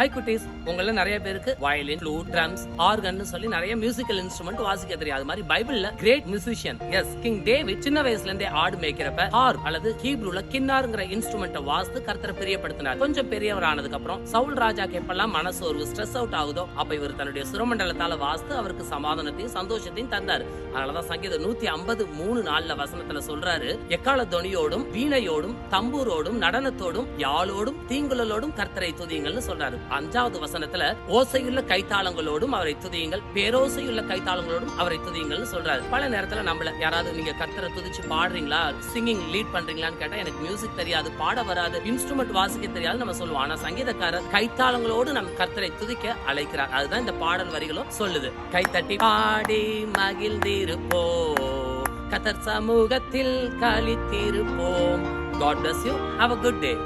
High குட்டீஸ். உங்கள நிறைய பேருக்கு வயலின் ஃப்ளூட் ட்ரம்ஸ் ஆர்கன் சொல்லி நிறைய மியூசிக்கல் இன்ஸ்ட்ருமெண்ட் வாசிக்க தெரியும். அது மாதிரி பைபிள்ல great musician as king David சின்ன வயசுல இருந்தே ஆடு மேய்க்கிறப்ப ஆர் அல்லது ஹீப்ரூல கின்னாருங்கிற இன்ஸ்ட்ருமெண்ட்டை வாசித்து கர்த்தரை பிரியப்படுத்தினார். கொஞ்சம் பெரியவர் ஆனதுக்கு அப்புறம் சவுல் ராஜாக்கு எப்பெல்லாம் மனசோர்வு ஸ்ட்ரெஸ் அவுட் ஆகுதோ அப்ப இவர் தன்னுடைய சுரமண்டலத்தால வாசித்து அவருக்கு சமாதானத்தையும் சந்தோஷத்தையும் தந்தார். அதனாலதான் சங்கீதம் நூத்தி ஐம்பது மூணு நாள்ல வசனத்துல சொல்றாரு எக்கால துணியோடும் வீணையோடும் தம்பூரோடும் நடனத்தோடும் யாழோடும் தீங்குழலோடும் கர்த்தரை துதியுங்கள்னு சொல்றாரு. அஞ்சாவது வசனத்துல ஓசையுள்ள கைத்தாளங்களோடும் அவரை துதியுங்கள் பேரோசையுள்ள கைத்தாளங்களோடும் அவரை துதியுங்கள் சொல்றாரு. பல நேரத்துல நம்மள யாராவது நீங்க கத்தரை துதிச்சு பாடுறீங்களா சிங்கிங் லீட் பண்றீங்களான்னு கேட்டா எனக்கு மியூசிக் தெரியாது பாட வராது இன்ஸ்ட்ருமெண்ட் வாசிக்க தெரியாது நம்ம சொல்லுவோம். ஆனா சங்கீதக்காரர் கைத்தாளங்களோடு நம் கத்தரை துதிக்க அழைக்கிறார். அதுதான் இந்த பாடல் வரிகளும் சொல்லுது. கைத்தட்டி பாடி மகிழ்ந்திருப்போ கத்தர் சமூகத்தில் கழித்திருப்போம் God bless you. Have a good day.